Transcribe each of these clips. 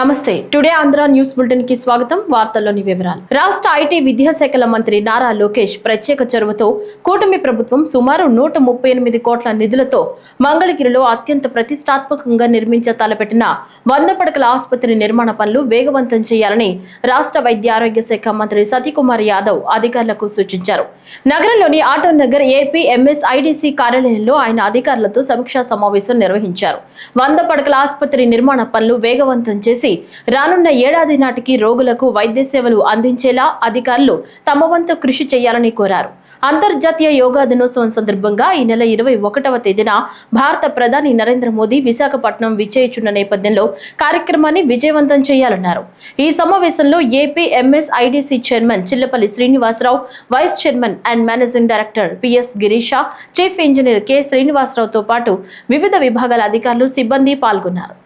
నమస్తే. Today Andhra news బులెటిన్కి స్వాగతం. వార్తల్లోని వివరాలు. రాష్ట్ర ఐటీ విద్యాశాఖల మంత్రి నారా లోకేష్ ప్రత్యేక చొరవతో కూటమి ప్రభుత్వం సుమారు నూట ముప్పై ఎనిమిది కోట్ల నిధులతో మంగళగిరిలో అత్యంత ప్రతిష్టాత్మకంగా నిర్మించ తలపెట్టిన వంద పడకల ఆసుపత్రి నిర్మాణ పనులు వేగవంతం చేయాలని రాష్ట్ర వైద్య ఆరోగ్య శాఖ మంత్రి సతీకుమార్ యాదవ్ అధికారులకు సూచించారు. నగరంలోని auto Nagar AP MS IDC కార్యాలయంలో ఆయన అధికారులతో సమీక్షా సమావేశం నిర్వహించారు. వంద పడకల ఆసుపత్రి నిర్మాణ పనులు వేగవంతం చేసి రానున్న ఏడాది నాటికి రోగులకు వైద్య సేవలు అందించేలా అధికారులు తమ వంతు కృషి చేయాలని కోరారు. అంతర్జాతీయ యోగా దినోత్సవం సందర్భంగా ఈ నెల ఇరవై ఒకటవ తేదీన భారత ప్రధాని నరేంద్ర మోదీ విశాఖపట్నం విజయించున్న నేపథ్యంలో కార్యక్రమాన్ని విజయవంతం చేయాలన్నారు. ఈ సమావేశంలో AP MSIDC chairman Chillapalli Srinivasarao vice chairman and managing director PS Girisha chief engineer K శ్రీనివాసరావుతో పాటు వివిధ విభాగాల అధికారులు సిబ్బంది పాల్గొన్నారు.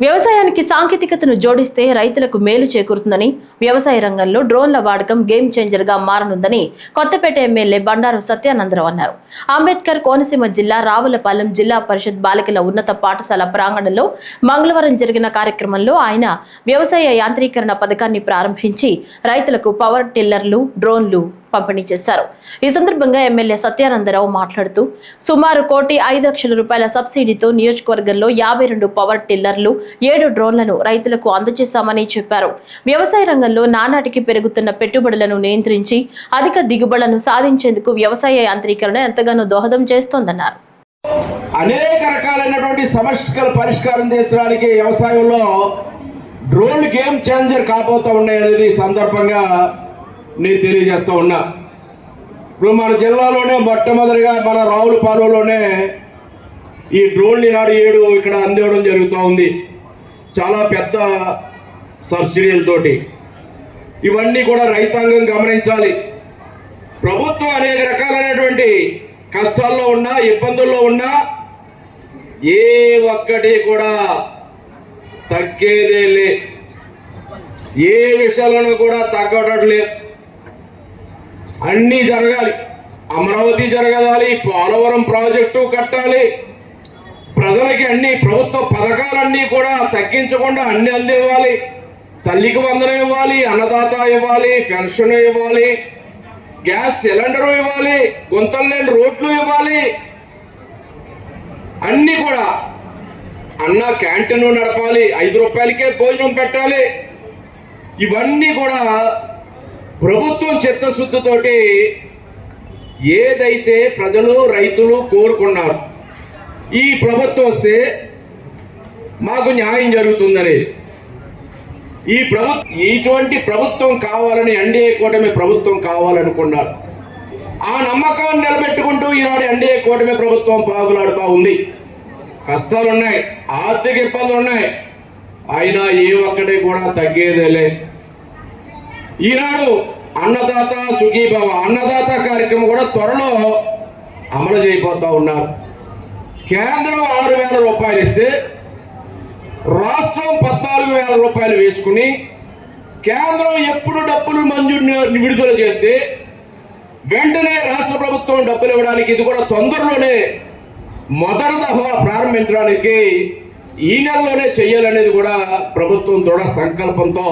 వ్యవసాయానికి సాంకేతికతను జోడిస్తే రైతులకు మేలు చేకూరుతుందని వ్యవసాయ రంగంలో డ్రోన్ల వాడకం గేమ్ చేంజర్గా మారనుందని కొత్తపేట ఎమ్మెల్యే బండారు సత్యానందరావు అన్నారు. అంబేద్కర్ కోనసీమ జిల్లా రావులపాలెం జిల్లా పరిషత్ బాలికల ఉన్నత పాఠశాల ప్రాంగణంలో మంగళవారం జరిగిన కార్యక్రమంలో ఆయన వ్యవసాయ యాంత్రీకరణ పథకాన్ని ప్రారంభించి రైతులకు పవర్ టిల్లర్లు డ్రోన్లు పంపిణీ చేశారు. ఈ సందర్భంగా ఎమ్మెల్యే సత్యానందరావు మాట్లాడుతూ సుమారు కోటి ఐదు లక్షల రూపాయల సబ్సిడీతో నియోజకవర్గంలో యాభై రెండు పవర్ టిల్లర్లు ఏడు డ్రోన్లను రైతులకు అందజేశామని చెప్పారు. వ్యవసాయ రంగంలో నానాటికి పెరుగుతున్న పెట్టుబడులను నియంత్రించి అధిక దిగుబడులను సాధించేందుకు వ్యవసాయ యాంత్రీకరణ ఎంతగానో దోహదం చేస్తోందన్నారు. అనేక రకాలైనటువంటి సమస్యల పరిష్కారం చేసడానికి వ్యవసాయంలో డ్రోన్లు గేమ్ చేంజర్ కాబోతా ఉన్నాయనేది సందర్భంగా నేను తెలియజేస్తూ ఉన్నా. ఇప్పుడు మన జిల్లాలోనే మొట్టమొదటిగా మన రావులపాలెంలోనే ఈ డ్రోన్ నాడు ఏడు ఇక్కడ అందివ్వడం జరుగుతూ ఉంది. చాలా పెద్ద సబ్సిడీలతోటి ఇవన్నీ కూడా రైతాంగం గమనించాలి. ప్రభుత్వం అనేక రకాలైనటువంటి కష్టాల్లో ఉన్నా ఇబ్బందుల్లో ఉన్నా ఏ ఒక్కటి కూడా తగ్గేదే లే. ఏ విషయాలను కూడా తగ్గడం లేదు. అన్నీ జరగాలి. అమరావతి జరగాలి పోలవరం ప్రాజెక్టు కట్టాలి. ప్రజలకి అన్ని ప్రభుత్వ పథకాలన్నీ కూడా తగ్గించకుండా అన్ని అందివ్వాలి. తల్లికి వందనం ఇవ్వాలి అన్నదాత ఇవ్వాలి పెన్షన్ ఇవ్వాలి గ్యాస్ సిలిండర్ ఇవ్వాలి గుంతలు లేని రోడ్లు ఇవ్వాలి. అన్నీ కూడా అన్న క్యాంటీన్ నడపాలి ఐదు రూపాయలకే భోజనం పెట్టాలి. ఇవన్నీ కూడా ప్రభుత్వం చిత్తశుద్ధితోటి ఏదైతే ప్రజలు రైతులు కోరుకున్నారు ఈ ప్రభుత్వం వస్తే మాకు న్యాయం జరుగుతుందని. ఈ ప్రభుత్వం ఇటువంటి ప్రభుత్వం కావాలని ఎన్డీఏ కూటమి ప్రభుత్వం కావాలనుకున్నారు. ఆ నమ్మకాన్ని నిలబెట్టుకుంటూ ఈనాడు ఎన్డీఏ కూటమి ప్రభుత్వం పాగులాడుతూ ఉంది. కష్టాలు ఉన్నాయి ఆర్థిక ఇబ్బందులు ఉన్నాయి అయినా ఏ ఒక్కటి కూడా తగ్గేదేలే. ఈనాడు అన్నదాత సుఖీభవ అన్నదాత కార్యక్రమం కూడా త్వరలో అమలు చేయబోతా ఉన్నారు. కేంద్రం ఆరు వేల రూపాయలు ఇస్తే రాష్ట్రం పద్నాలుగు వేల రూపాయలు వేసుకుని కేంద్రం ఎప్పుడు డబ్బులు మంజూరు విడుదల చేస్తే వెంటనే రాష్ట్ర ప్రభుత్వం డబ్బులు ఇవ్వడానికి ఇది కూడా తొందరలోనే మొదటి దఫా ప్రారంభించడానికి ఈ నెలలోనే చెయ్యాలనేది కూడా ప్రభుత్వం దృఢ సంకల్పంతో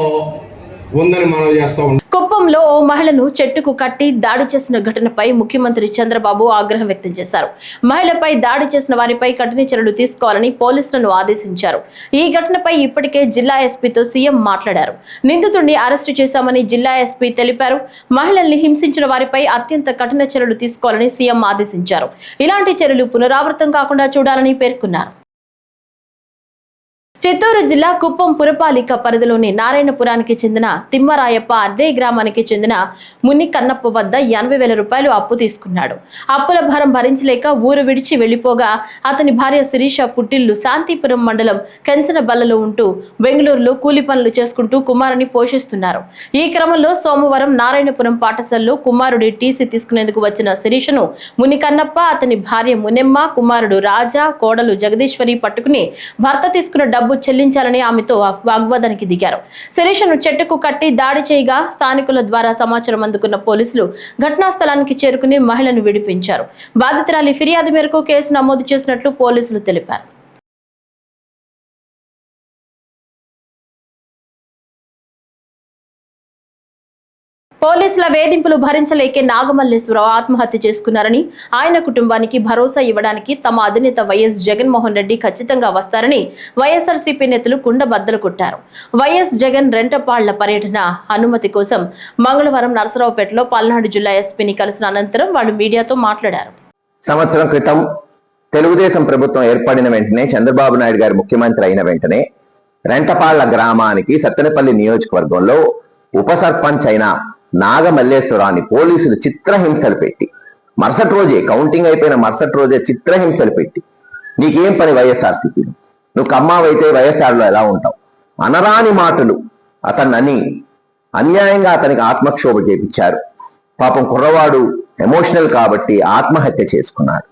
ఉందని మనం చేస్తూ ఉంటాం కుప్పంలో ఓ మహిళను చెట్టుకు కట్టి దాడి చేసిన ఘటనపై ముఖ్యమంత్రి చంద్రబాబు ఆగ్రహం వ్యక్తం చేశారు. మహిళపై దాడి చేసిన వారిపై కఠిన చర్యలు తీసుకోవాలని పోలీసులను ఆదేశించారు. ఈ ఘటనపై ఇప్పటికే జిల్లా ఎస్పీతో సీఎం మాట్లాడారు. నిందితుడిని అరెస్టు చేశామని జిల్లా ఎస్పీ తెలిపారు. మహిళల్ని హింసించిన వారిపై అత్యంత కఠిన చర్యలు తీసుకోవాలని సీఎం ఆదేశించారు. ఇలాంటి చర్యలు పునరావృతం కాకుండా చూడాలని పేర్కొన్నారు. చిత్తూరు జిల్లా కుప్పం పురపాలిక పరిధిలోని నారాయణపురానికి చెందిన తిమ్మరాయప్ప అదే గ్రామానికి చెందిన ముని కన్నప్ప వద్ద ఎనభై వేల రూపాయలు అప్పు తీసుకున్నాడు. అప్పుల భారం భరించలేక ఊరు విడిచి వెళ్ళిపోగా అతని భార్య శిరీష పుట్టిల్లు శాంతిపురం మండలం కంచన బల్లలో ఉంటూ బెంగళూరులో కూలి పనులు చేసుకుంటూ కుమారుని పోషిస్తున్నారు. ఈ క్రమంలో సోమవారం నారాయణపురం పాఠశాలలో కుమారుడి టీసీ తీసుకునేందుకు వచ్చిన శిరీషను ముని కన్నప్ప అతని భార్య మునెమ్మ కుమారుడు రాజా కోడలు జగదీశ్వరి పట్టుకుని భర్త తీసుకున్న డబ్బు డబ్బు చెల్లించాలని ఆమెతో వాగ్వాదానికి దిగారు. శిరీషను చెట్టుకు కట్టి దాడి చేయగా స్థానికుల ద్వారా సమాచారం అందుకున్న పోలీసులు ఘటనా స్థలానికి చేరుకుని మహిళను విడిపించారు. బాధితురాలి ఫిర్యాదు మేరకు కేసు నమోదు చేసినట్లు పోలీసులు తెలిపారు. పోలీసుల వేధింపులు భరించలేకే నాగమల్లేశ్వరరావు ఆత్మహత్య చేసుకున్నారని ఆయన కుటుంబానికి భరోసా ఇవ్వడానికి తమ అధినేత వైఎస్ జగన్మోహన్ రెడ్డి ఖచ్చితంగా వస్తారని వైఎస్ఆర్సీపీ నేతలు కుండబద్దలు కొట్టారు. వైఎస్ జగన్ రెంటపాళ్ళ పర్యటన అనుమతి కోసం మంగళవారం నరసరావుపేటలో పల్నాడు జిల్లా ఎస్పీని కలిసిన అనంతరం వాళ్ళు మీడియాతో మాట్లాడారు. సంవత్సరం క్రితం తెలుగుదేశం ప్రభుత్వం ఏర్పడిన వెంటనే చంద్రబాబు నాయుడు గారు ముఖ్యమంత్రి అయిన వెంటనే రెంటపాళ్ళ గ్రామానికి సత్తెనపల్లి నియోజకవర్గంలో ఉప సర్పంచ్ అయిన నాగమల్లేశ్వరాన్ని పోలీసులు చిత్రహింసలు పెట్టి మరుసటి రోజే కౌంటింగ్ అయిపోయిన మరుసటి రోజే చిత్రహింసలు పెట్టి నీకేం పని వైఎస్ఆర్సీపీలో నువ్వు కమ్మావైతే వైఎస్ఆర్లో ఎలా ఉంటావు? అనరాని మాటలు అతన్ని అన్యాయంగా అతనికి ఆత్మక్షోభ చేపించారు. పాపం కుర్రవాడు ఎమోషనల్ కాబట్టి ఆత్మహత్య చేసుకున్నాడు.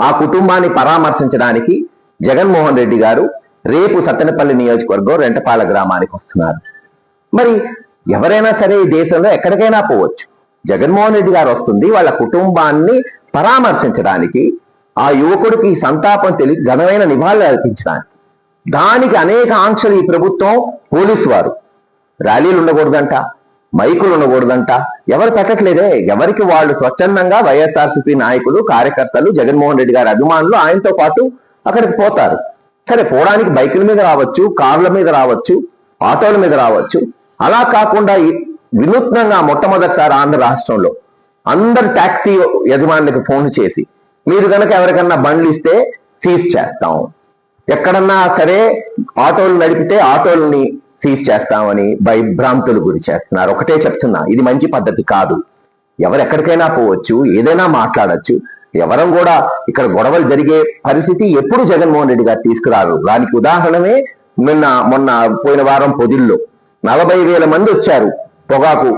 ఆ కుటుంబాన్ని పరామర్శించడానికి జగన్మోహన్ రెడ్డి గారు రేపు సత్తెనపల్లి నియోజకవర్గం రెంటపాల గ్రామానికి వస్తున్నారు. మరి ఎవరైనా సరే ఈ దేశంలో ఎక్కడికైనా పోవచ్చు. జగన్మోహన్ రెడ్డి గారు వస్తుంది వాళ్ళ కుటుంబాన్ని పరామర్శించడానికి ఆ యువకుడికి సంతాపం తెలియ ఘనమైన నివాళులు అర్పించడానికి. దానికి అనేక ఆంక్షలు ఈ ప్రభుత్వం పోలీసు వారు. ర్యాలీలు ఉండకూడదంట మైకులు ఉండకూడదంట. ఎవరు పెట్టట్లేదే? ఎవరికి వాళ్ళు స్వచ్ఛందంగా వైఎస్ఆర్సీపీ నాయకులు కార్యకర్తలు జగన్మోహన్ రెడ్డి గారి అభిమానులు ఆయనతో పాటు అక్కడికి పోతారు. సరే పోవడానికి బైకుల మీద రావచ్చు కార్ల మీద రావచ్చు ఆటోల మీద రావచ్చు. అలా కాకుండా ఈ- వినూత్నంగా మొట్టమొదటిసారి ఆంధ్ర రాష్ట్రంలో అందరు ట్యాక్సీ యజమానులకు ఫోన్ చేసి మీరు కనుక ఎవరికన్నా బండ్లు ఇస్తే సీజ్ చేస్తాం. ఎక్కడన్నా సరే ఆటోలు నడిపితే ఆటోలని సీజ్ చేస్తామని భయభ్రాంతులు గురి చేస్తున్నారు. ఒకటే చెప్తున్నా ఇది మంచి పద్ధతి కాదు. ఎవరెక్కడికైనా పోవచ్చు ఏదైనా మాట్లాడచ్చు. ఎవరం కూడా ఇక్కడ గొడవలు జరిగే పరిస్థితి ఎప్పుడు జగన్మోహన్ రెడ్డి గారు తీసుకురారు. దానికి ఉదాహరణమే నిన్న మొన్న పోయిన వారం పొదిల్లో. నలభై వేల మంది వచ్చారు పొగాకు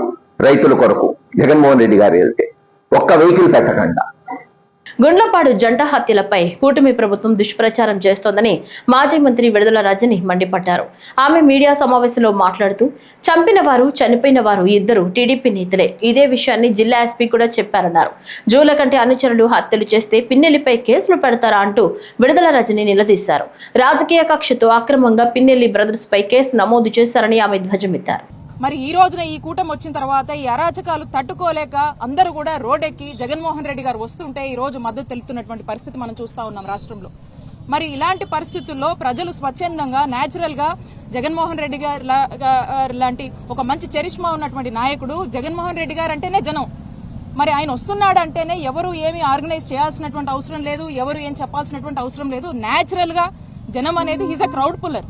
రైతుల కొరకు జగన్మోహన్ రెడ్డి గారు వెళ్తే ఒక్క వెహికల్ పెట్టకుండా. గుండ్లపాడు జంట హత్యలపై కూటమి ప్రభుత్వం దుష్ప్రచారం చేస్తోందని మాజీ మంత్రి విడుదల రజని మండిపడ్డారు. ఆమె మీడియా సమావేశంలో మాట్లాడుతూ చంపిన వారు చనిపోయిన వారు ఇద్దరు టీడీపీ నేతలే. ఇదే విషయాన్ని జిల్లా ఎస్పీ కూడా చెప్పారన్నారు. జూల కంటే అనుచరులు హత్యలు చేస్తే పిన్నెల్లిపై కేసులు పెడతారా అంటూ విడుదల రజని నిలదీశారు. రాజకీయ కక్షతో అక్రమంగా పిన్నెల్లి బ్రదర్స్ పై కేసు నమోదు చేశారని ఆమె ధ్వజమెత్తారు. మరి ఈ రోజున ఈ కూటమి వచ్చిన తర్వాత ఈ అరాచకాలు తట్టుకోలేక అందరూ కూడా రోడ్డెక్కి జగన్మోహన్ రెడ్డి గారు వస్తుంటే ఈ రోజు మద్దతు తెలుపుతున్నటువంటి పరిస్థితి మనం చూస్తా ఉన్నాం రాష్ట్రంలో. మరి ఇలాంటి పరిస్థితుల్లో ప్రజలు స్వచ్ఛందంగా న్యాచురల్గా జగన్మోహన్ రెడ్డి గారు లాంటి ఒక మంచి చరిష్మా ఉన్నటువంటి నాయకుడు జగన్మోహన్ రెడ్డి గారు అంటేనే జనం. మరి ఆయన వస్తున్నాడంటేనే ఎవరు ఏమి ఆర్గనైజ్ చేయాల్సినటువంటి అవసరం లేదు ఎవరు ఏం చెప్పాల్సినటువంటి అవసరం లేదు. న్యాచురల్గా జనం అనేది ఈజ్ అ క్రౌడ్ పుల్లర్.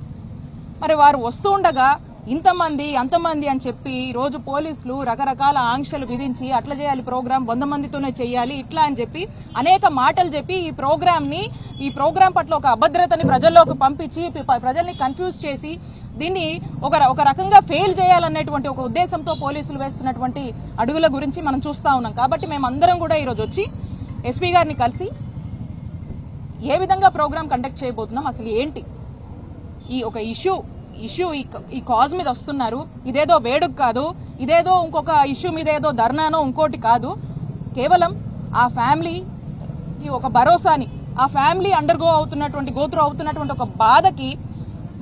మరి వారు వస్తూ ఉండగా ఇంతమంది అంతమంది అని చెప్పి ఈ రోజు పోలీసులు రకరకాల ఆంక్షలు విధించి అట్లా చేయాలి ప్రోగ్రామ్ వంద మందితోనే చేయాలి ఇట్లా అని చెప్పి అనేక మాటలు చెప్పి ఈ ప్రోగ్రామ్ని ఈ ప్రోగ్రాం పట్ల ఒక అభద్రతని ప్రజల్లోకి పంపించి ప్రజల్ని కన్ఫ్యూజ్ చేసి దీన్ని ఒక ఒక రకంగా ఫెయిల్ చేయాలనేటువంటి ఒక ఉద్దేశంతో పోలీసులు వేస్తున్నటువంటి అడుగుల గురించి మనం చూస్తా ఉన్నాం. కాబట్టి మేము అందరం కూడా ఈరోజు వచ్చి ఎస్పీ గారిని కలిసి ఏ విధంగా ప్రోగ్రాం కండక్ట్ చేయబోతున్నాం అసలు ఏంటి? ఈ ఒక ఇష్యూ ఇష్యూ ఈ ఈ కాజ్ మీద వస్తున్నారు. ఇదేదో వేడుక కాదు ఇదేదో ఇంకొక ఇష్యూ మీద ఏదో ధర్నానో ఇంకోటి కాదు. కేవలం ఆ ఫ్యామిలీకి ఒక భరోసాని ఆ ఫ్యామిలీ అండర్గో అవుతున్నటువంటి గోత్రు అవుతున్నటువంటి ఒక బాధకి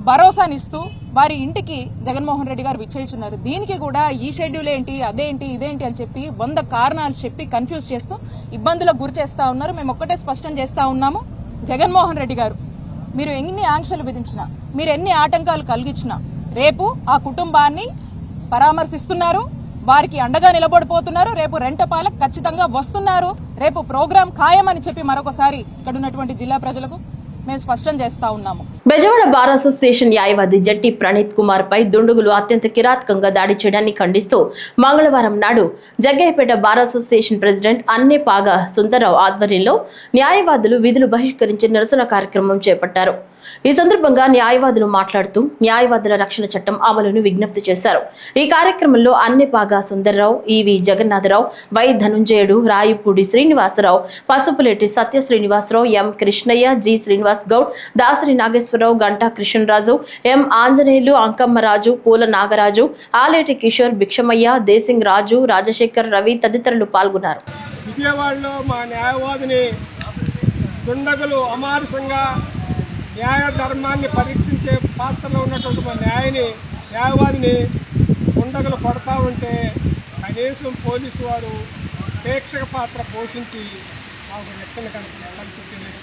భరోసానిస్తూ వారి ఇంటికి జగన్మోహన్ రెడ్డి గారు విచ్చేస్తున్నారు దీనికి కూడా ఈ షెడ్యూల్ ఏంటి అదేంటి ఇదేంటి అని చెప్పి వంద కారణాలు చెప్పి కన్ఫ్యూజ్ చేస్తూ ఇబ్బందులకు గురి చేస్తా ఉన్నారు. మేము ఒక్కటే స్పష్టం చేస్తా ఉన్నాము. జగన్మోహన్ రెడ్డి గారు మీరు ఎన్ని ఆంక్షలు విధించినా మీరు ఎన్ని ఆటంకాలు కలిగించినా రేపు ఆ కుటుంబాన్ని పరామర్శిస్తున్నారు వారికి అండగా నిలబడిపోతున్నారు రేపు రెంటపాలకు ఖచ్చితంగా వస్తున్నారు రేపు ప్రోగ్రాం ఖాయమని చెప్పి మరొకసారి ఇక్కడ ఉన్నటువంటి జిల్లా ప్రజలకు మేము స్పష్టం చేస్తా ఉన్నాము. బెజవాడ బార్ అసోసియేషన్ న్యాయవాది జట్టి ప్రణీత్ కుమార్ పై దుండుగులు అత్యంత కిరాతకంగా దాడి చేయడాన్ని ఖండిస్తూ మంగళవారం నాడు జగ్గయ్యపేట బార్ అసోసియేషన్ ప్రెసిడెంట్ అన్నే పాగా సుందరరావు ఆధ్వర్యంలో న్యాయవాదులు విధులు బహిష్కరించి నిరసన కార్యక్రమం చేపట్టారు. ఈ సందర్భంగా న్యాయవాదులు మాట్లాడుతూ న్యాయవాదుల రక్షణ చట్టం అమలును విజ్ఞప్తి చేశారు. ఈ కార్యక్రమంలో అన్ని Annepaga Sundarrao EV Jagannatharao Y Dhanunjayudu Rayapudi Srinivasarao Pasupuleti Satya Srinivasarao M Krishnaiah G Srinivas Goud Dasari Nageswararao Ganta Krishnaraju M Anjaneyulu Ankammaraju Poola Nagaraju Aleti Kishore Bhikshamaiah Desing రాజు రాజశేఖర్ రవి తదితరులు పాల్గొన్నారు. విజయవాడలో మా న్యాయవాదిని దుండగులు అమానుషంగా న్యాయ ధర్మాన్ని పరీక్షించే పాత్రలో ఉన్నటువంటి మా న్యాయని న్యాయవాదిని ఉండగలు కొడతా ఉంటే కనీసం పోలీసు వారు ప్రేక్షక పాత్ర పోషించి మాకు రక్షణ కల్పి కల్పించలేదు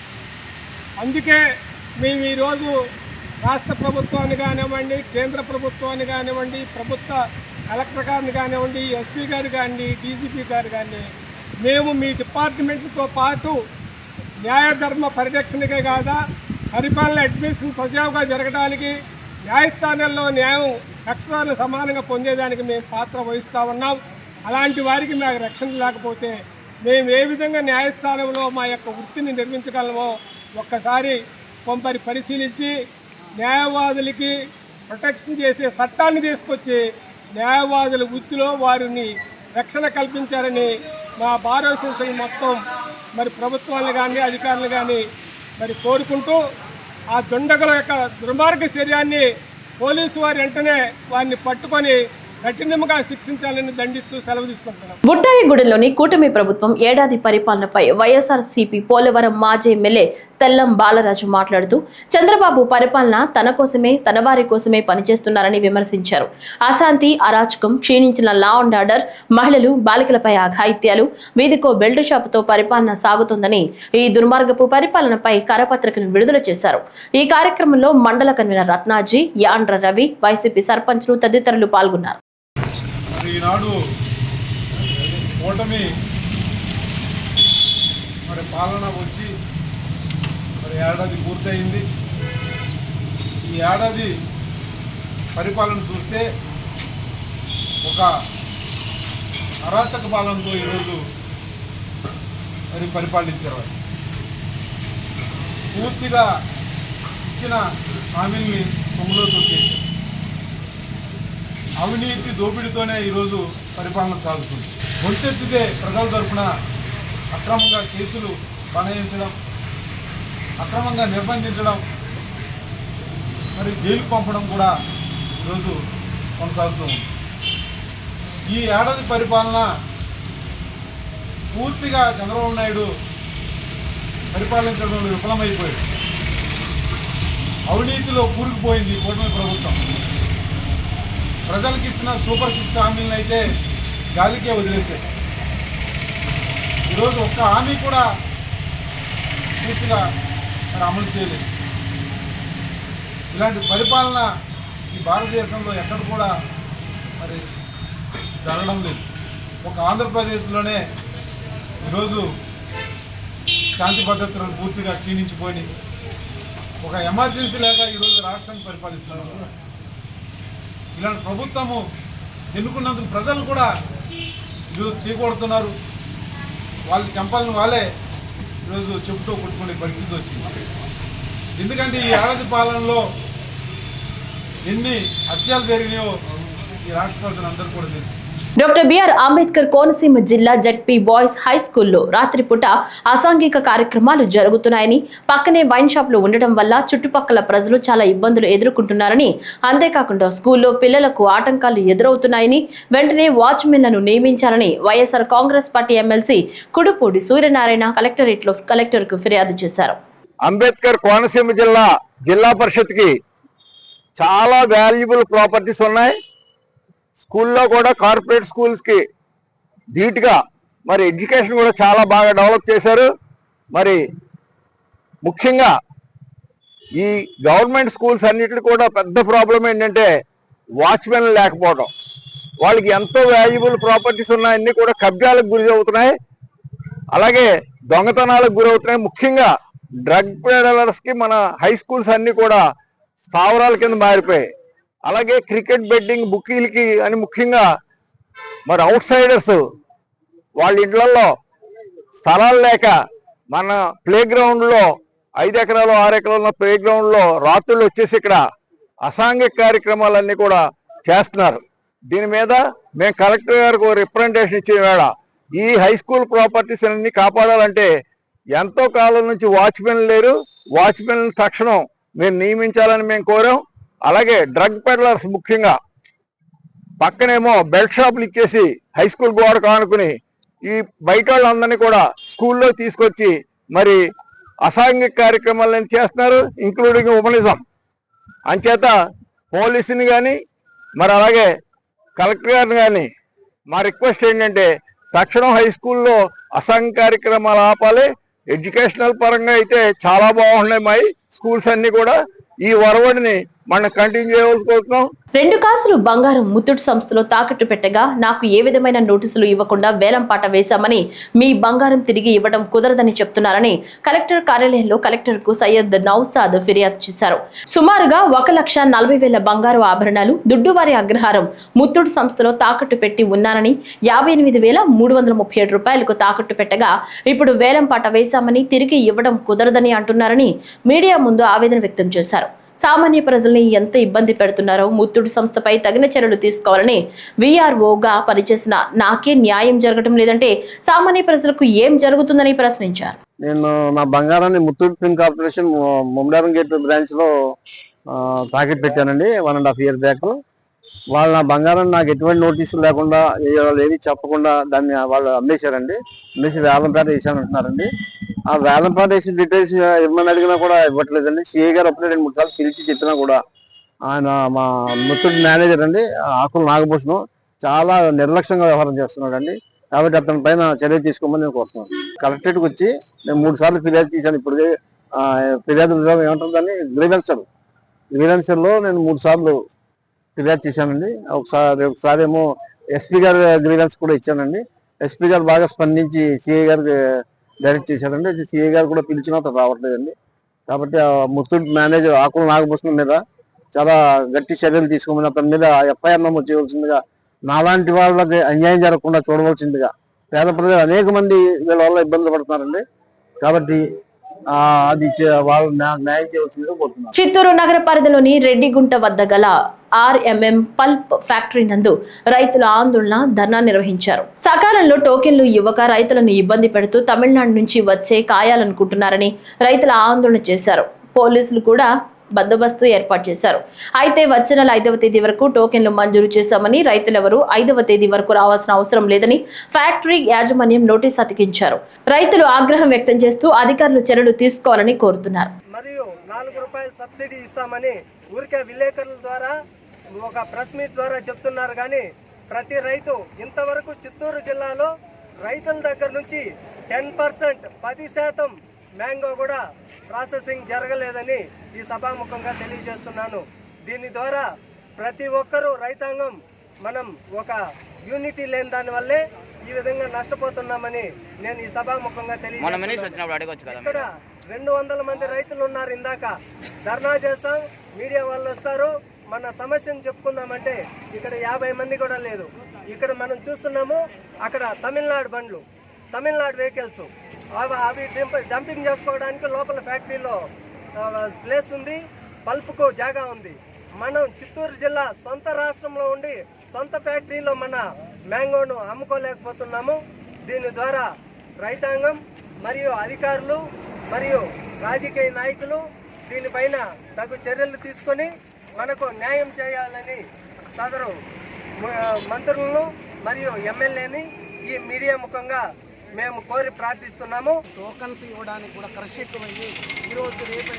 అందుకే మేము ఈరోజు రాష్ట్ర ప్రభుత్వాన్ని కానివ్వండి కేంద్ర ప్రభుత్వాన్ని కానివ్వండి ప్రభుత్వ కలెక్టర్ గారిని కానివ్వండి ఎస్పీ గారు కానీ డీజీపీ గారు కానీ మేము మీ డిపార్ట్మెంట్తో పాటు న్యాయ ధర్మ పరిరక్షణకే కాదా పరిపాలన అడ్మిషన్ సజావుగా జరగడానికి న్యాయస్థానంలో న్యాయం రక్షణను సమానంగా పొందేదానికి మేము పాత్ర వహిస్తూ ఉన్నాం. అలాంటి వారికి మాకు రక్షణ లేకపోతే మేము ఏ విధంగా న్యాయస్థానంలో మా యొక్క వృత్తిని నిర్మించగలమో ఒక్కసారి కొంపరి పరిశీలించి న్యాయవాదులకి ప్రొటెక్షన్ చేసే చట్టాన్ని తీసుకొచ్చి న్యాయవాదుల వృత్తిలో వారిని రక్షణ కల్పించారని మా బార్ అసోసియేషన్ మొత్తం మరి ప్రభుత్వాలు కానీ అధికారులు కానీ మరి కోరుకుంటూ ఆ దుండగుల యొక్క దుర్మార్గ శరీరాన్ని పోలీసు వారు వెంటనే వారిని పట్టుకొని కఠినంగా శిక్షించాలని దండిస్తూ సెలవు తీసుకుంటున్నాం. బుట్టాయిగూడెంలోని కూటమి ప్రభుత్వం ఏడాది పరిపాలనపై వైఎస్ఆర్ సిపి పోలవరం మాజీ ఎమ్మెల్యే తెల్లం బాలరాజు మాట్లాడుతూ చంద్రబాబు పరిపాలన తన కోసమే తన వారి కోసమే పనిచేస్తున్నారని విమర్శించారు. అశాంతి అరాచకం క్షీణించిన లా అండ్ ఆర్డర్ మహిళలు బాలికలపై అఘాయిత్యాలు వీధికో బెల్ట్ షాపుతో పరిపాలన సాగుతోందని ఈ దుర్మార్గపు పరిపాలనపై కరపత్రికను విడుదల చేశారు. ఈ కార్యక్రమంలో మండల కన్వీనర్ రత్నాజీ యాండ్ర రవి వైసీపీ సర్పంచ్లు తదితరులు పాల్గొన్నారు. ఈనాడు మరి పాలన వచ్చి మరి ఏడాది పూర్తయింది. ఈ ఏడాది పరిపాలన చూస్తే ఒక అరాచక పాలనతో ఈరోజు మరి పరిపాలించారు వాళ్ళు. పూర్తిగా ఇచ్చిన హామీల్ని కొమ్ములో తొక్కేశారు. అవినీతి దోపిడీతోనే ఈరోజు పరిపాలన సాగుతుంది. గొంతెత్తితే ప్రజల తరఫున అక్రమంగా కేసులు బనాయించడం అక్రమంగా నిర్బంధించడం మరి జైలుకు పంపడం కూడా ఈరోజు కొనసాగుతూ ఉంది. ఈ ఏడాది పరిపాలన పూర్తిగా చంద్రబాబు నాయుడు పరిపాలించడంలో విఫలమైపోయాడు. అవినీతిలో కూరుకుపోయింది కూటమి ప్రభుత్వం. ప్రజలకు ఇచ్చిన సూపర్ సిక్స్ హామీలను అయితే గాలికే వదిలేశాయి. ఈరోజు ఒక్క హామీ కూడా పూర్తిగా మరి అమలు చేయలేదు. ఇలాంటి పరిపాలన ఈ భారతదేశంలో ఎక్కడ కూడా మరి జరగడం లేదు. ఒక ఆంధ్రప్రదేశ్లోనే ఈరోజు శాంతి భద్రతలను పూర్తిగా క్షీణించిపోయి ఒక ఎమర్జెన్సీ లేక ఈరోజు రాష్ట్రాన్ని పరిపాలిస్తున్నారు. ఇలాంటి ప్రభుత్వము ఎన్నుకున్నందుకు ప్రజలు కూడా ఈరోజు చేకూడుతున్నారు వాళ్ళు చంపాలని వాళ్ళే ఈరోజు చెబుతూ కొట్టుకునే పరిస్థితి వచ్చింది. ఎందుకంటే ఈ ఏడాది పాలనలో ఎన్ని హత్యలు జరిగినాయో ఈ రాష్ట్ర ప్రజలందరూ కూడా తెలుసు. డాక్టర్ బిఆర్ అంబేద్కర్ కోనసీమ జిల్లా జడ్పీ బాయ్స్ హై స్కూల్లో రాత్రిపూట అసాంఘిక కార్యక్రమాలు జరుగుతున్నాయని పక్కనే వైన్ షాప్లు ఉండటం వల్ల చుట్టుపక్కల ప్రజలు చాలా ఇబ్బందులు ఎదుర్కొంటున్నారని అంతేకాకుండా స్కూల్లో పిల్లలకు ఆటంకాలు ఎదురవుతున్నాయని వెంటనే వాచ్మెన్లను నియమించాలని YSR Congress party MLC Kudupudi Suryanarayana కలెక్టరేట్లో కలెక్టర్కు ఫిర్యాదు చేశారు. అంబేద్కర్ కోనసీమ జిల్లా జిల్లా పరిషత్కి చాలా వాల్యుబుల్ ప్రాపర్టీస్ ఉన్నాయి. స్కూల్లో కూడా కార్పొరేట్ స్కూల్స్కి ధీటుగా మరి ఎడ్యుకేషన్ కూడా చాలా బాగా డెవలప్ చేశారు. మరి ముఖ్యంగా ఈ గవర్నమెంట్ స్కూల్స్ అన్నిటికి కూడా పెద్ద ప్రాబ్లం ఏంటంటే వాచ్మెన్ లేకపోవడం వాళ్ళకి ఎంతో వాల్యుబుల్ ప్రాపర్టీస్ ఉన్నాయన్నీ కూడా కబ్జాలకు గురి అవుతున్నాయి. అలాగే దొంగతనాలకు గురవుతున్నాయి ముఖ్యంగా డ్రగ్ పెడలర్స్కి మన హై స్కూల్స్ అన్నీ కూడా స్థావరాల కింద మారిపోయాయి. అలాగే క్రికెట్ బెట్టింగ్ బుకీలకి అని ముఖ్యంగా మరి అవుట్ సైడర్స్ వాళ్ళ ఇండ్లలో స్థలాలు లేక మన ప్లే గ్రౌండ్లో ఐదు ఎకరాలు ఆరు ఎకరాలు ఉన్న ప్లే గ్రౌండ్లో రాత్రులు వచ్చేసి ఇక్కడ అసాంఘిక కార్యక్రమాలన్నీ కూడా చేస్తున్నారు. దీని మీద మేము కలెక్టర్ గారికి రిప్రజెంటేషన్ ఇచ్చిన వేళ ఈ హై స్కూల్ ప్రాపర్టీస్ అన్ని కాపాడాలంటే ఎంతో కాలం నుంచి వాచ్మెన్ లేరు. వాచ్మెన్ తక్షణం మేము నియమించాలని మేము కోరాం. అలాగే డ్రగ్ పెడ్లర్స్ ముఖ్యంగా. పక్కనేమో బెల్ట్ షాపులు ఇచ్చేసి హై స్కూల్ గోడ కానుకుని ఈ బయట వాళ్ళందరినీ కూడా స్కూల్లో తీసుకొచ్చి మరి అసాంఘిక కార్యక్రమాలను చేస్తున్నారు? ఇంక్లూడింగ్ ఉమనిజం అంచేత పోలీసుని కానీ మరి అలాగే కలెక్టర్ గారిని కానీ మా రిక్వెస్ట్ ఏంటంటే తక్షణం హై స్కూల్లో అసాంఘిక కార్యక్రమాలు ఆపాలి. ఎడ్యుకేషనల్ పరంగా అయితే చాలా బాగున్నాయి మరి స్కూల్స్ అన్నీ కూడా. ఈ వరవడిని మనం కంటిన్యూ చేయవలసుకుంటున్నాం రెండు కాసులు బంగారం ముత్తుడు సంస్థలో తాకట్టు పెట్టగా నాకు ఏ విధమైన నోటీసులు ఇవ్వకుండా వేలంపాట వేశామని మీ బంగారం తిరిగి ఇవ్వడం కుదరదని చెప్తున్నారని కలెక్టర్ కార్యాలయంలో కలెక్టర్కు సయ్యద్ నౌసాద్ ఫిర్యాదు చేశారు. సుమారుగా ఒక లక్ష నలభై వేల బంగారు ఆభరణాలు దుడ్డువారి అగ్రహారం ముత్తుడు సంస్థలో తాకట్టు పెట్టి ఉన్నానని యాభై ఎనిమిది వేల మూడు వందల ముప్పై ఏడు రూపాయలకు తాకట్టు పెట్టగా ఇప్పుడు వేలంపాట వేశామని తిరిగి ఇవ్వడం కుదరదని అంటున్నారని మీడియా ముందు ఆవేదన వ్యక్తం చేశారు. సామాన్య ప్రజల్ని ఎంత ఇబ్బంది పెడుతున్నారో ముత్తుడు సంస్థపై తగిన చర్యలు తీసుకోవాలని వీఆర్ఓగా పనిచేసిన నాకే న్యాయం జరగటం లేదంటే సామాన్య ప్రజలకు ఏం జరుగుతుందని ప్రశ్నించారు. నేను నా బంగారాన్ని Muthoot fin corporation Mummadaram gate బ్రాంచ్లో ఆ, పెట్టానండి one and half year back. వాళ్ళు నా బంగారం నాకు ఎటువంటి నోటీసులు లేకుండా ఏ- వాళ్ళు ఏది చెప్పకుండా దాన్ని వాళ్ళు అమ్మేశారండి. అమ్మేసి వేలంపేట వేసాను అంటున్నారండి. ఆ వేలంపేట వేసిన డీటెయిల్స్ ఇవ్వమని అడిగినా కూడా ఇవ్వట్లేదండి. సిఏ గారు అప్పుడే రెండు మూడు సార్లు పిలిచి చెప్పినా కూడా ఆయన మా ముత్తుడి మేనేజర్ అండి ఆకుల నాగభూషణం చాలా నిర్లక్ష్యంగా వ్యవహారం చేస్తున్నాడు అండి కాబట్టి అతని పైన చర్య తీసుకోమని నేను కోరుతున్నాను. కలెక్టరేట్కి వచ్చి నేను మూడు సార్లు ఫిర్యాదు చేశాను. ఇప్పుడు ఫిర్యాదు విభాగం ఏమంటారు దాన్ని గ్రీవెన్సర్ గ్రీవెన్సర్లో నేను మూడు సార్లు ఫిర్యాదు చేశానండి ఒకసారి ఒకసారి ఏమో ఎస్పీ గారు గ్రీవెన్స్ కూడా ఇచ్చానండి. ఎస్పీ గారు బాగా స్పందించి సిఐ గారికి డైరెక్ట్ చేశారండి. అయితే సిఐ గారు కూడా పిలిచినా అతను రావట్లేదండి. కాబట్టి ఆ ముత్తూట్ మేనేజర్ ఆకుల నాగభూషణం మీద చాలా గట్టి చర్యలు తీసుకోమని అతని మీద ఎఫ్ఐఆర్ నమోదు చేయవలసిందిగా నాలాంటి వాళ్ళకి అన్యాయం జరగకుండా చూడవలసిందిగా పేద ప్రజలు అనేక మంది వీళ్ళ వల్ల ఇబ్బందులు పడుతున్నారండి. కాబట్టి అది వాళ్ళు న్యాయం చేయవలసిందిగా చిత్తూరు నగర పరిధిలోని రెడ్డిగుంట వద్ద గల ఆర్ఎంఎం పల్ప్ ఫ్యాక్టరీ నందు రైతుల ఆందోళన ధర్నా నిర్వహించారు. సకాలంలో టోకెన్లు ఇవ్వక రైతులను ఇబ్బంది పెడుతూ తమిళనాడు నుంచి వచ్చే కాయాలనుకుంటున్నారని రైతుల ఆందోళన చేశారు. పోలీసులు కూడా బందోబస్తు ఏర్పాటు చేశారు. అయితే వచ్చే నెల ఐదవ తేదీ వరకు టోకెన్లు మంజూరు చేశామని రైతులెవరూ ఐదవ తేదీ వరకు రావాల్సిన అవసరం లేదని ఫ్యాక్టరీ యాజమాన్యం నోటీస్ అతికించారు. రైతులు ఆగ్రహం వ్యక్తం చేస్తూ అధికారులు చర్యలు తీసుకోవాలని కోరుతున్నారు. మరియు నాలుగు రూపాయలు సబ్సిడీ ఇస్తామని ఊరికే విలేకరుల ద్వారా ఒక ప్రెస్ మీట్ ద్వారా చెప్తున్నారు కానీ ప్రతి రైతు ఇంతవరకు చిత్తూరు జిల్లాలో రైతుల దగ్గర నుంచి టెన్ పర్సెంట్ పది శాతం మ్యాంగో కూడా ప్రాసెసింగ్ జరగలేదని ఈ సభాముఖంగా తెలియజేస్తున్నాను. దీని ద్వారా ప్రతి ఒక్కరూ రైతాంగం మనం ఒక యూనిటీ లేని దానివల్లే ఈ విధంగా నష్టపోతున్నామని నేను ఈ సభాముఖంగా తెలియజేస్తున్నాను. ఇక్కడ రెండు వందల మంది రైతులు ఉన్నారు ఇందాక. ధర్నా చేస్తాం మీడియా వాళ్ళు వస్తారు. మన సమస్యను చెప్పుకుందామంటే ఇక్కడ యాభై మంది కూడా లేదు. ఇక్కడ మనం చూస్తున్నాము అక్కడ తమిళనాడు బండ్లు తమిళనాడు వెహికల్స్. అవి డంప- డంపింగ్ చేసుకోవడానికి లోపల ఫ్యాక్టరీలో ప్లేస్ ఉంది పల్పుకు జాగా ఉంది. మనం చిత్తూరు జిల్లా సొంత రాష్ట్రంలో ఉండి సొంత ఫ్యాక్టరీలో మన మ్యాంగోను అమ్ముకోలేకపోతున్నాము. దీని ద్వారా రైతాంగం మరియు అధికారులు మరియు రాజకీయ నాయకులు దీనిపైన తగు చర్యలు తీసుకొని మనకు న్యాయం చేయాలని సదరు మంత్రులను మరియు ఎమ్మెల్యేని ఈ మీడియా ముఖంగా మేము కోరి ప్రార్థిస్తున్నాము. టోకన్స్ ఇవ్వడానికి కూడా క్రష్ ఎక్కువైంది. ఈరోజు రేపు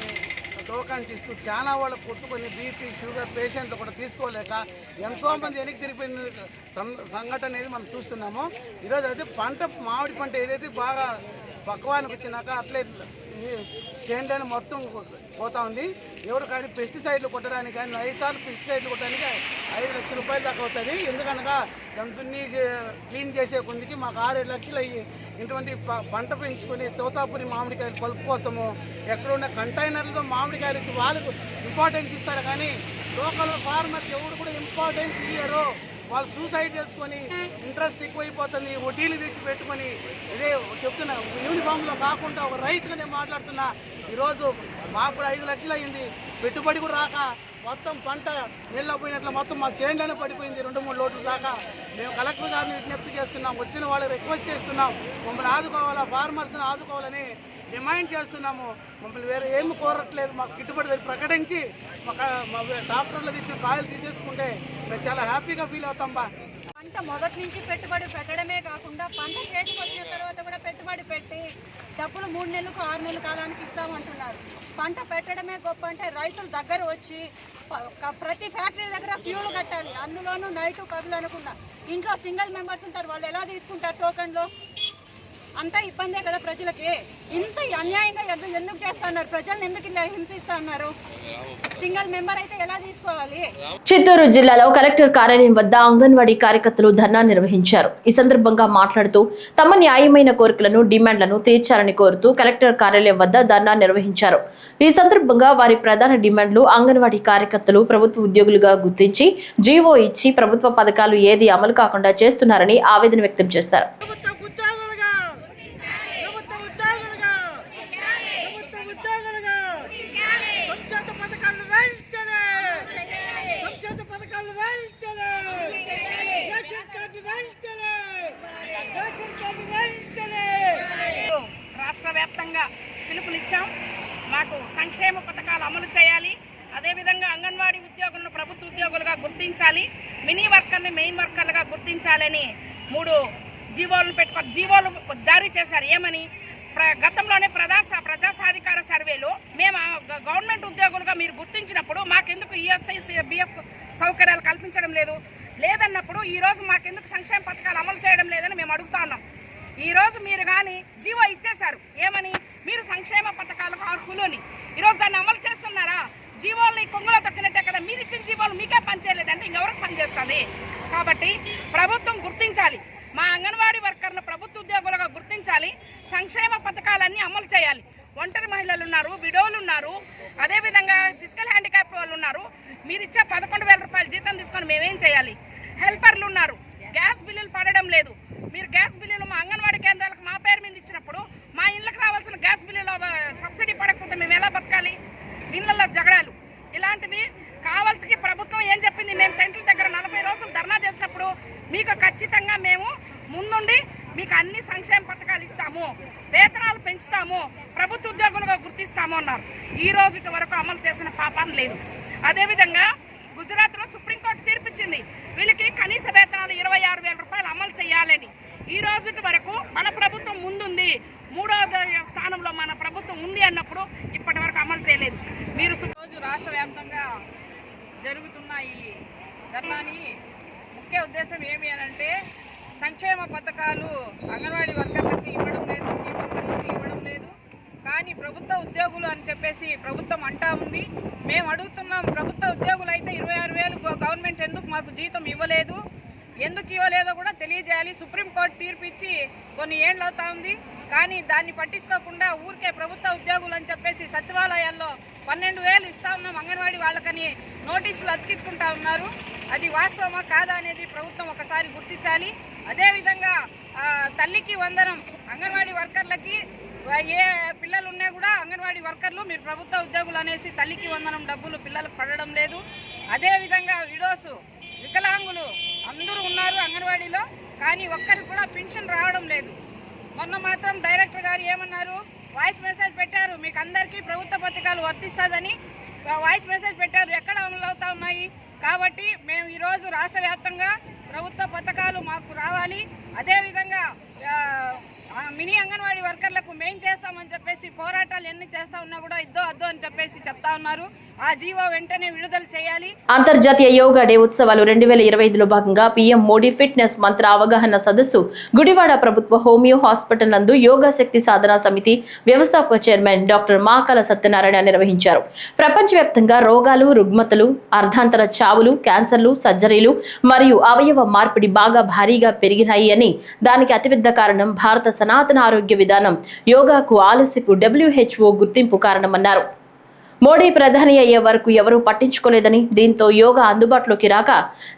టోకన్స్ ఇస్తూ చాలా వాళ్ళు కొట్టుకొని బీపీ షుగర్ పేషెంట్లు కూడా తీసుకోలేక ఎంతోమంది వెనక్కి తిరిగిపోయిన సంఘటన అనేది మనం చూస్తున్నాము. ఈరోజు అయితే పంట మామిడి పంట ఏదైతే బాగా పక్వానికి వచ్చినాక అట్లే చేయడానికి మొత్తం పోతా ఉంది. ఎవరు కానీ పెస్టిసైడ్లు కొట్టడానికి కానీ ఐదు సార్లు పెస్టిసైడ్లు కొట్టడానికి ఐదు లక్షల రూపాయలు దాకా అవుతుంది. ఎందుకనగా దాని దున్ని చే- క్లీన్ చేసే కొందికి మాకు ఆరు ఏడు లక్షలు అయ్యి ఇటువంటి ప- పంట పెంచుకొని తోతాపురి మామిడికాయలు పలుపు కోసము ఎక్కడున్న కంటైనర్లతో మామిడికాయలు వాళ్ళకు ఇంపార్టెన్స్ ఇస్తారు. కానీ లోకల్ ఫార్మర్కి ఎవరు కూడా ఇంపార్టెన్స్ ఇయ్యరు. వాళ్ళు సూసైడ్ చేసుకొని ఇంట్రెస్ట్ ఎక్కువైపోతుంది. వడ్డీలు తెచ్చి పెట్టుకొని ఇదే చెప్తున్నా యూనిఫామ్లో కాకుండా ఒక రైతుగా నేను మాట్లాడుతున్నా ఈరోజు మాకు కూడా ఐదు లక్షలు అయింది. పెట్టుబడి కూడా రాక మొత్తం పంట నీళ్ళ పోయినట్లు మొత్తం మా చేనులోనే పడిపోయింది రెండు మూడు లోట్ల దాకా. మేము కలెక్టర్ గారిని విజ్ఞప్తి చేస్తున్నాం వచ్చిన వాళ్ళు రిక్వెస్ట్ చేస్తున్నాం మమ్మల్ని ఆదుకోవాలా ఫార్మర్స్ని ఆదుకోవాలని డిమాండ్ చేస్తున్నాము. మమ్మల్ని వేరే ఏమి కోరట్లేదు మాకు గిట్టుబడి దగ్గర ప్రకటించి ఒక మా డాక్టర్లు ఇచ్చిన కాయలు తీసేసుకుంటే మేము చాలా హ్యాపీగా ఫీల్ అవుతాం బా. పంట మొదటి నుంచి పెట్టుబడి పెట్టడమే కాకుండా పంట చేతికి వచ్చిన తర్వాత కూడా పెట్టుబడి పెట్టి డబ్బులు మూడు నెలలకు ఆరు నెలల కాలానికి ఇస్తామంటున్నారు. పంట పెట్టడమే గొప్ప అంటే రైతుల దగ్గర వచ్చి ప్రతి ఫ్యాక్టరీ దగ్గర క్యూలు కట్టాలి. అందులోనూ నైట్ పగులు అనుకున్నా ఇంట్లో సింగిల్ మెంబర్స్ ఉంటారు. వాళ్ళు ఎలా తీసుకుంటారు టోకన్లో? అంతా ఇబ్బందే కదా ప్రజలకి. ఇంత అన్యాయంగా ఎందుకు చేస్తున్నారు? ప్రజలను ఎందుకు ఇలా సింగిల్ మెంబర్ అయితే ఎలా తీసుకోవాలి? చిత్తూరు జిల్లాలో కలెక్టర్ కార్యాలయం వద్ద అంగన్వాడీ కార్యకర్తలు ధర్నా నిర్వహించారు. ఈ సందర్భంగా మాట్లాడుతూ తమ న్యాయమైన కోరికలను డిమాండ్లను తీర్చాలని కోరుతూ కలెక్టర్ కార్యాలయం వద్ద ధర్నా నిర్వహించారు. ఈ సందర్భంగా వారి ప్రధాన డిమాండ్లు అంగన్వాడీ కార్యకర్తలు ప్రభుత్వ ఉద్యోగులుగా గుర్తించి జీవో ఇచ్చి ప్రభుత్వ పథకాలు ఏది అమలు కాకుండా చేస్తున్నారని ఆవేదన వ్యక్తం చేశారు ప్రభుత్వ ఉద్యోగులుగా ప్రభుత్వ ఉద్యోగులుగా ప్రభుత్వ ఉద్యోగులుగా సంక్షేమ పథకాలు వేయించలే సంక్షేమ పథకాలు వేయించలే రేషన్ కార్డు వేయించలే రేషన్ కార్డు వేయించలే రాష్ట్ర వ్యాప్తంగా పిలుపునిచ్చాం మాకు సంక్షేమ పథకాలు అమలు చేయాలి అదేవిధంగా అంగన్వాడీ ఉద్యోగులను ప్రభుత్వ ఉద్యోగులుగా గుర్తించాలి. మినీ వర్కర్ని మెయిన్ వర్కర్లుగా గుర్తించాలని మూడు జీవోలను పెట్టుకొని జీవోలు జారీ చేశారు. ఏమని? ప్ర గతంలోనే ప్రజా ప్రజా సాధికార సర్వేలో మేము గవర్నమెంట్ ఉద్యోగులుగా మీరు గుర్తించినప్పుడు మాకెందుకు ఈఎస్ఐ బిఎఫ్ సౌకర్యాలు కల్పించడం లేదు? లేదన్నప్పుడు ఈరోజు మాకెందుకు సంక్షేమ పథకాలు అమలు చేయడం లేదని మేము అడుగుతా ఉన్నాం. ఈరోజు మీరు కానీ జీవో ఇచ్చేశారు. ఏమని? మీరు సంక్షేమ పథకాలకు అర్హులు అని ఈరోజు దాన్ని అమలు చేస్తున్నారా? జీవోల్ని కొంగులో తొక్కినట్టే కదా మీరు ఇచ్చిన జీవోలు మీకే పనిచేయలేదంటే ఇంకెవరికి పనిచేస్తుంది కాబట్టి ప్రభుత్వం గుర్తించాలి. మా అంగన్వాడీ వర్కర్లు ప్రభుత్వ ఉద్యోగులుగా గుర్తించాలి. సంక్షేమ పథకాలన్నీ అమలు చేయాలి. ఒంటరి మహిళలు ఉన్నారు విడోలు ఉన్నారు అదేవిధంగా ఫిజికల్ హ్యాండిక్యాప్ వాళ్ళు ఉన్నారు. మీరు ఇచ్చే పదకొండు వేల రూపాయల జీతం తీసుకొని మేమేం చేయాలి? హెల్పర్లు ఉన్నారు. గ్యాస్ బిల్లులు పడడం లేదు. మీరు గ్యాస్ బిల్లులు మా అంగన్వాడీ కేంద్రాలకు మా పేరు మీద ఇచ్చినప్పుడు మా ఇళ్ళకి రావాల్సిన గ్యాస్ బిల్లులో సబ్సిడీ పడకుండా మేము ఎలా బతకాలి? ఇళ్ళల్లో జగడాలు. ఇలాంటివి కావాల్సి ప్రభుత్వం ఏం చెప్పింది? మేము టెంట్ల దగ్గర నలభై రోజులు ధర్నా చేసినప్పుడు మీకు ఖచ్చితంగా మేము ముందుండి మీకు అన్ని సంక్షేమ పథకాలు ఇస్తాము. వేతనాలు పెంచుతాము. ప్రభుత్వ ఉద్యోగులుగా గుర్తిస్తాము అన్నారు. ఈ రోజు వరకు అమలు చేసిన పాపాన్ని లేదు. అదేవిధంగా గుజరాత్లో సుప్రీంకోర్టు తీర్పిచ్చింది. వీళ్ళకి కనీస వేతనాలు ఇరవై ఆరు వేల రూపాయలు అమలు చేయాలని. ఈ రోజు వరకు మన ప్రభుత్వం ముందుంది. మూడో స్థానంలో మన ప్రభుత్వం ఉంది అన్నప్పుడు ఇప్పటి వరకు అమలు చేయలేదు. మీరు రోజు రాష్ట్ర వ్యాప్తంగా జరుగుతున్న ఈ ధర్నాని ముఖ్య ఉద్దేశం ఏమి అని అంటే సంక్షేమ పథకాలు అంగన్వాడీ వర్కర్లకు ఇవ్వడం లేదు స్కీమ్ వర్కర్లకు ఇవ్వడం లేదు. కానీ ప్రభుత్వ ఉద్యోగులు అని చెప్పేసి ప్రభుత్వం అంటా ఉంది. మేము అడుగుతున్నాం ప్రభుత్వ ఉద్యోగులు అయితే ఇరవై ఆరు వేలు గవర్నమెంట్ ఎందుకు మాకు జీతం ఇవ్వలేదు? ఎందుకు ఇవ్వలేదో కూడా తెలియజేయాలి. సుప్రీంకోర్టు తీర్పు ఇచ్చి కొన్ని ఏళ్ళు అవుతా ఉంది. కానీ దాన్ని పట్టించుకోకుండా ఊరికే ప్రభుత్వ ఉద్యోగులు అని చెప్పేసి సచివాలయాల్లో పన్నెండు వేలు ఇస్తా ఉన్నాం అంగన్వాడీ వాళ్ళకని నోటీసులు అతికించుకుంటా ఉన్నారు. అది వాస్తవమా కాదా అనేది ప్రభుత్వం ఒకసారి గుర్తించాలి. అదేవిధంగా తల్లికి వందనం అంగన్వాడీ వర్కర్లకి ఏ పిల్లలు ఉన్నా కూడా అంగన్వాడీ వర్కర్లు మీరు ప్రభుత్వ ఉద్యోగులు అనేసి తల్లికి వందనం డబ్బులు పిల్లలకు పడడం లేదు. అదేవిధంగా విడోసు వికలాంగులు అందరూ ఉన్నారు అంగన్వాడీలో కానీ ఒక్కరికి కూడా పెన్షన్ రావడం లేదు. మొన్న మాత్రం డైరెక్టర్ గారు ఏమన్నారు? వాయిస్ మెసేజ్ పెట్టారు మీకు అందరికీ ప్రభుత్వ పథకాలు వర్తిస్తుందని. వాయిస్ మెసేజ్ పెట్టారు ఎక్కడ అమలు అవుతా ఉన్నాయి? కాబట్టి మేము ఈరోజు రాష్ట్ర వ్యాప్తంగా ప్రభుత్వ పథకాలు మాకు రావాలి. అదేవిధంగా మినీ అంగన్వాడీ వర్కర్లకు మేం చేస్తామని చెప్పేసి పోరాటాలు ఎన్ని చేస్తా ఉన్నా కూడా ఇద్దో అద్దో అని చెప్పేసి చెప్తా ఉన్నారు. ఆ జీవో వెంటనే విడుదల చేయాలి. అంతర్జాతీయ యోగా డే ఉత్సవాలు రెండు వేల ఇరవై ఐదులో భాగంగా పీఎం మోడీ ఫిట్నెస్ మంత్ర అవగాహన సదస్సు గుడివాడ ప్రభుత్వ హోమియో హాస్పిటల్ నందు యోగా శక్తి సాధనా సమితి వ్యవస్థాపక చైర్మన్ డాక్టర్ మాకాల సత్యనారాయణ నిర్వహించారు. ప్రపంచవ్యాప్తంగా రోగాలు రుగ్మతలు అర్ధాంతర చావులు క్యాన్సర్లు సర్జరీలు మరియు అవయవ మార్పిడి బాగా భారీగా పెరిగినాయి అని దానికి అతిపెద్ద కారణం భారత సనాతన ఆరోగ్య విధానం. యోగాకు ఆలస్యపు డబ్ల్యూహెచ్ఓ గుర్తింపు కారణమన్నారు. మోడీ ప్రధాని అయ్యే వరకు ఎవరూ పట్టించుకోలేదని దీంతో యోగా అందుబాటులోకి రాక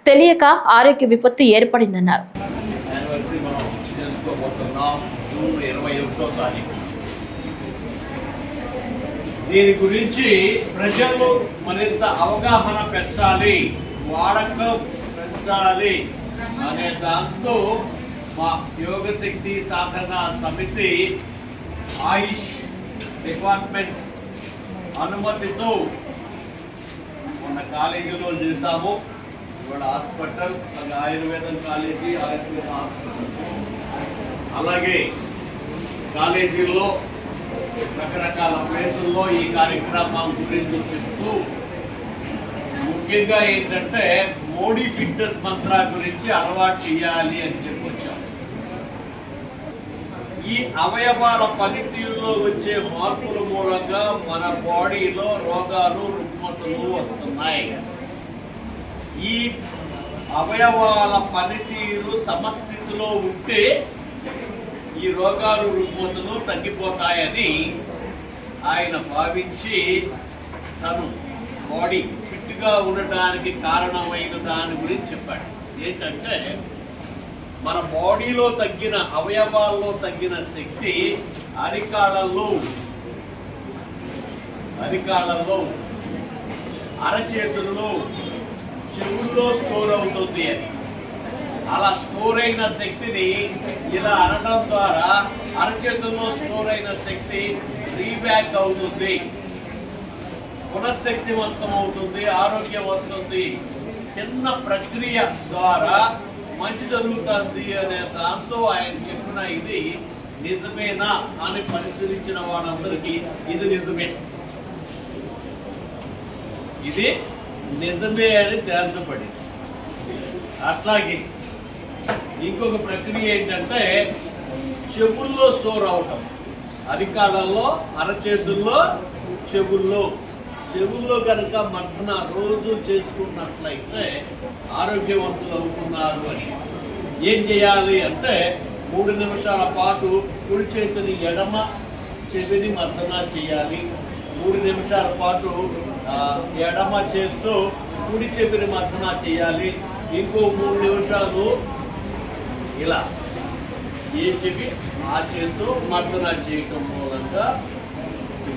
తెలియక ఆరోగ్య విపత్తు ఏర్పడిందన్నారు. దీని గురించి ప్రజలు మరింత అవగాహన పెంచాలి వాడకం పెంచాలి అనే దాంతో మా యోగశక్తి సాధన సమితి ఆయుష్ డిపార్ట్మెంట్ అనుమతితో మన కాలేజీలో చేశాము. ఇవాళ హాస్పిటల్ అలాగే ఆయుర్వేదం కాలేజీ ఆయుర్వేద హాస్పిటల్. అలాగే కాలేజీల్లో రకరకాల ప్లేసుల్లో ఈ కార్యక్రమం గురించి చెప్తూ ముఖ్యంగా ఏంటంటే మోడీ ఫిట్నెస్ మంత్రా గురించి అలవాటు చేయాలి అని చెప్పొచ్చాం. ఈ అవయవాల పనితీరులో వచ్చే మార్పుల మూలంగా మన బాడీలో రోగాలు రుగ్మతలు వస్తున్నాయి. ఈ అవయవాల పనితీరు సమస్థితిలో ఉంటే ఈ రోగాలు రుగ్మతలు తగ్గిపోతాయని ఆయన భావించి తను బాడీ ఫిట్గా ఉండటానికి కారణమైన దాని గురించి చెప్పాడు. ఏంటంటే మన బాడీలో తగ్గిన అవయవాల్లో తగ్గిన శక్తి అరికాళ్ళల్లో అరికాళ్ళల్లో అరచేతుల్లో చెవుల్లో స్టోర్ అవుతుంది అని. అలా స్టోర్ అయిన శక్తిని ఇలా అనడం ద్వారా అరచేతుల్లో స్టోర్ అయిన శక్తి రీబ్యాక్ అవుతుంది. పునఃశక్తివంతం అవుతుంది ఆరోగ్యం వస్తుంది చిన్న ప్రక్రియ ద్వారా మంచి జరుగుతుంది అనే దాంతో ఆయన చెప్పిన ఇది నిజమేనా అని పరిశీలించిన వాళ్ళందరికీ ఇది నిజమే. ఇది నిజమే అని తేల్చబడింది. అట్లాగే ఇంకొక ప్రక్రియ ఏంటంటే చెవుల్లో స్టోర్ అవటం. అధికారాల్లో అరచేతుల్లో చెవుల్లో. చెవుల్లో కనుక మర్దన రోజు చేసుకున్నట్లయితే ఆరోగ్యవంతులు అవుతున్నారు అని. ఏం చేయాలి అంటే మూడు నిమిషాల పాటు కుడి చేతిని ఎడమ చెవిని మర్దన చేయాలి. మూడు నిమిషాల పాటు ఎడమ చేతితో కుడి చెవిని మర్దన చేయాలి. ఇంకో మూడు నిమిషాలు ఇలా. ఏ చెవి? ఆ చేతితో మర్దన చేయటం మూలంగా.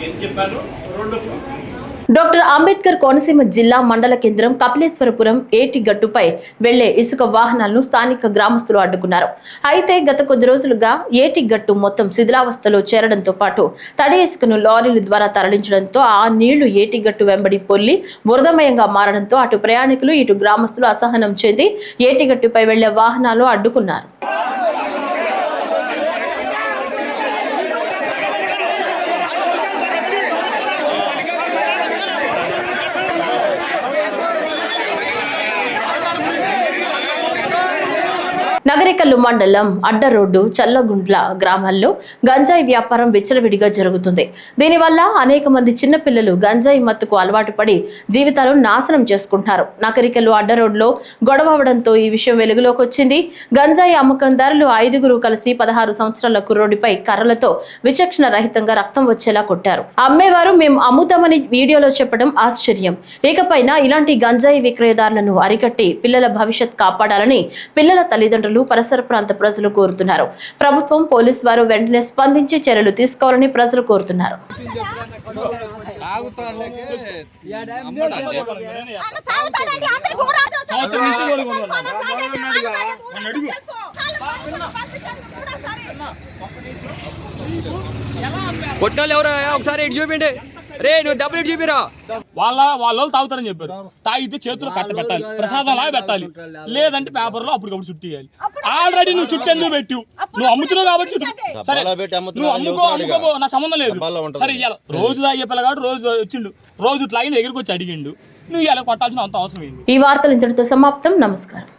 ఏం చెప్పాను? రెండు ప్రక్రియ డాక్టర్ అంబేద్కర్ కోనసీమ జిల్లా మండల కేంద్రం కపిలేశ్వరపురం ఏటిగట్టుపై వెళ్ళే ఇసుక వాహనాలను స్థానిక గ్రామస్తులు అడ్డుకున్నారు. అయితే గత కొద్ది రోజులుగా ఏటిగట్టు మొత్తం శిథిలావస్థలో చేరడంతో పాటు తడి ఇసుకను లారీల ద్వారా తరలించడంతో ఆ నీళ్ళు ఏటిగట్టు వెంబడి పొల్లి బురదమయంగా మారడంతో అటు ప్రయాణికులు ఇటు గ్రామస్తులు అసహనం చెంది ఏటిగట్టుపై వెళ్ళే వాహనాలు అడ్డుకున్నారు. నగరికల్లు మండలం అడ్డ రోడ్డు చల్లగుండ్ల గ్రామాల్లో గంజాయి వ్యాపారం విచ్చలవిడిగా జరుగుతుంది. దీనివల్ల అనేక మంది చిన్నపిల్లలు గంజాయి మత్తుకు అలవాటు పడి జీవితాలను నాశనం చేసుకుంటున్నారు. నగరికల్లు అడ్డరోడ్లో గొడవ అవడంతో ఈ విషయం వెలుగులోకి వచ్చింది. గంజాయి అమ్మకందారులు ఐదుగురు కలిసి పదహారు సంవత్సరాల కుర్రోడిపై కర్రలతో విచక్షణ రహితంగా రక్తం వచ్చేలా కొట్టారు. అమ్మేవారు మేము అమ్ముతామని వీడియోలో చెప్పడం ఆశ్చర్యం. ఇకపైన ఇలాంటి గంజాయి విక్రయదారులను అరికట్టి పిల్లల భవిష్యత్ కాపాడాలని పిల్లల తల్లిదండ్రులు పరిసర ప్రాంత ప్రజలు కోరుతున్నారు. ప్రభుత్వం పోలీసు వారు వెంటనే స్పందించి చర్యలు తీసుకోవాలని ప్రజలు కోరుతున్నారు. కొట్టాలి ఎవరు? ఒకసారి ఇటు చూపిండి. రే నువ్వు డబ్బులు చూపిరా వాళ్ళ వాళ్ళ తాగుతారని చెప్పారు. తాగితే చేతులు కట్ట పెట్టాలి ప్రసాదం లాగా పెట్టాలి. లేదంటే పేపర్లో అప్పటికప్పుడు చుట్టేయాలి ఆల్రెడీ నువ్వు చుట్టూ ఎందుకు పెట్టు. నువ్వు అమ్ముతున్నావు కాబట్టి చుట్టు. సరే నువ్వు అమ్ముకో అమ్ముకోబో నా సంబంధం లేదు. సరే ఇయ్యాల. రోజు తాగే పిల్లగాడు రోజు వచ్చిండు. రోజు ఇట్లా అయిన దగ్గరికి వచ్చి అడిగిండు. నువ్వు ఇలా కొట్టాల్సిన అంత అవసరం ఏంది? ఈ వార్తలు ఇంతటితో సమాప్తం. నమస్కారం.